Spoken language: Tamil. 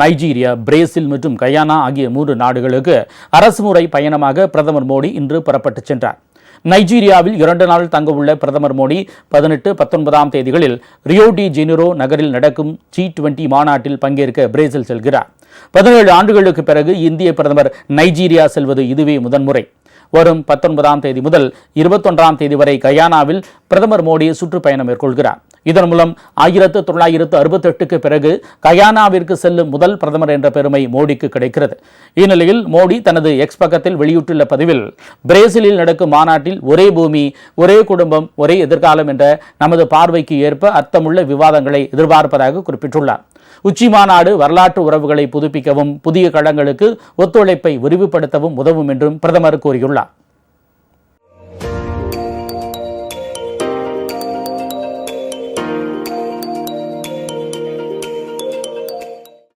நைஜீரியா பிரேசில் மற்றும் கயானா ஆகிய மூன்று நாடுகளுக்கு அரசுமுறை பயணமாக பிரதமர் மோடி இன்று புறப்பட்டுச் சென்றார். நைஜீரியாவில் இரண்டு நாள் தங்கவுள்ள பிரதமர் மோடி பதினெட்டு பத்தொன்பதாம் தேதிகளில் ரியோ டி ஜெனிரோ நகரில் நடக்கும் ஜி டுவெண்டி மாநாட்டில் பங்கேற்க பிரேசில் செல்கிறார். பதினேழு ஆண்டுகளுக்கு பிறகு இந்திய பிரதமர் நைஜீரியா செல்வது இதுவே முதன்முறை. வரும் பத்தொன்பதாம் தேதி முதல் இருபத்தொன்றாம் தேதி வரை கயானாவில் பிரதமர் மோடி சுற்றுப்பயணம் மேற்கொள்கிறார். இதன் மூலம் ஆயிரத்து தொள்ளாயிரத்து அறுபத்தெட்டுக்கு பிறகு கயானாவிற்கு செல்லும் முதல் பிரதமர் என்ற பெருமை மோடிக்கு கிடைக்கிறது. இந்நிலையில் மோடி தனது எக்ஸ் பக்கத்தில் வெளியிட்டுள்ள பதிவில் பிரேசிலில் நடக்கும் மாநாட்டில் ஒரே பூமி ஒரே குடும்பம் ஒரே எதிர்காலம் என்ற நமது பார்வைக்கு ஏற்ப அர்த்தமுள்ள விவாதங்களை எதிர்பார்ப்பதாக குறிப்பிட்டுள்ளார். உச்சி மாநாடு வரலாற்று உறவுகளை புதுப்பிக்கவும் புதிய களங்களுக்கு ஒத்துழைப்பை விரிவுபடுத்தவும் உதவும் என்றும் பிரதமர் கூறியுள்ளார்.